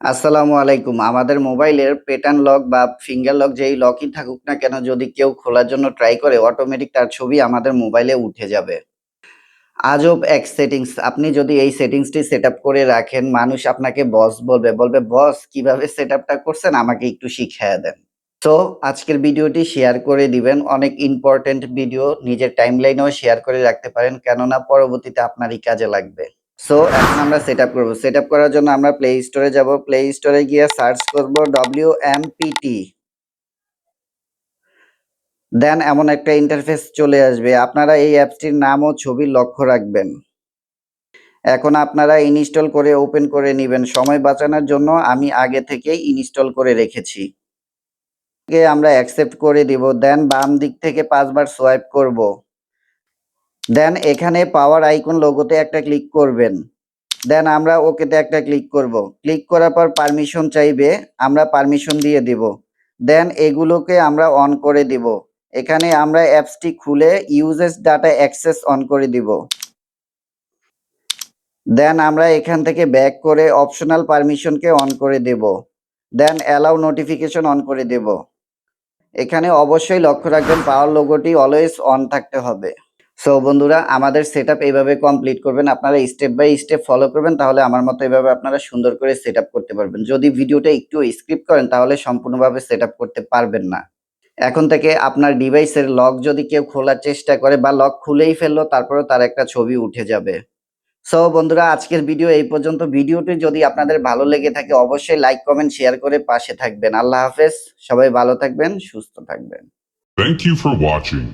আসসালামু আলাইকুম। আমাদের মোবাইলের প্যাটার্ন লক বা ফিঙ্গার লক যেই লকই থাকুক না কেন, যদি কেউ খোলার জন্য ট্রাই করে অটোমেটিক তার ছবি আমাদের মোবাইলে উঠে যাবে। আজব এক সেটিংস আপনি যদি এই সেটিংসটি সেট করে রাখেন, মানুষ আপনাকে বস বলবে বলবে বস কীভাবে সেট করছেন? আমাকে একটু শিখিয়ে দেন। তো আজকের ভিডিওটি শেয়ার করে দিবেন। অনেক ইম্পর্টেন্ট ভিডিও নিজের টাইমলাইনেও শেয়ার করে রাখতে পারেন। কেননা পরবর্তীতে আপনারই কাজে লাগবে। সো এখন আমরা সেট আপ করব। সেট আপ করার জন্য আমরা প্লে স্টোরে যাব। প্লে স্টোরে গিয়ে সার্চ করব ডব্লিউ এম পিটি দেন এমন একটা ইন্টারফেস চলে আসবে। আপনারা এই অ্যাপসটির নাম ও ছবি লক্ষ্য রাখবেন। এখন আপনারা ইনস্টল করে ওপেন করে নেবেন। সময় বাঁচানোর জন্য আমি আগে থেকেই ইনস্টল করে রেখেছি। আমরা অ্যাকসেপ্ট করে দিব। দেন বাম দিক থেকে পাঁচবার সোয়াইপ করব। দেন এখানে পাওয়ার আইকন লোগোতে একটা ক্লিক করবেন। দেন আমরা ওকেতে একটা ক্লিক করব। ক্লিক করার পর পারমিশন চাইবে, আমরা পারমিশন দিয়ে দিব। দেন এগুলোকে আমরা অন করে দিব। এখানে আমরা অ্যাপসটি খুলে ইউজেস ডাটা অ্যাক্সেস অন করে দিব। দেন আমরা এখান থেকে ব্যাক করে অপশনাল পারমিশনকে অন করে দেব। দেন অ্যালাউ নোটিফিকেশন অন করে দেব। এখানে অবশ্যই লক্ষ্য রাখবেন পাওয়ার লোগোটি অলওয়েজ অন থাকতে হবে। সো বন্ধুরা, আমাদের সেট এইভাবে কমপ্লিট করবেন। আপনারা স্টেপ বাই স্টেপ ফলো করবেন, তাহলে আমার মতো এইভাবে আপনারা সুন্দর করে সেট করতে পারবেন। যদি ভিডিওটা একটু স্ক্রিপ্ট করেন, তাহলে সম্পূর্ণভাবে সেট করতে পারবেন না। এখন থেকে আপনার ডিভাইসের লক যদি কেউ খোলার চেষ্টা করে বা লক খুলেই ফেলল তারপরে তার একটা ছবি উঠে যাবে। সো বন্ধুরা, আজকের ভিডিও এই পর্যন্ত। ভিডিওটি যদি আপনাদের ভালো লেগে থাকে, অবশ্যই লাইক কমেন্ট শেয়ার করে পাশে থাকবেন। আল্লাহ হাফেজ। সবাই ভালো থাকবেন, সুস্থ থাকবেন। Thank you for watching.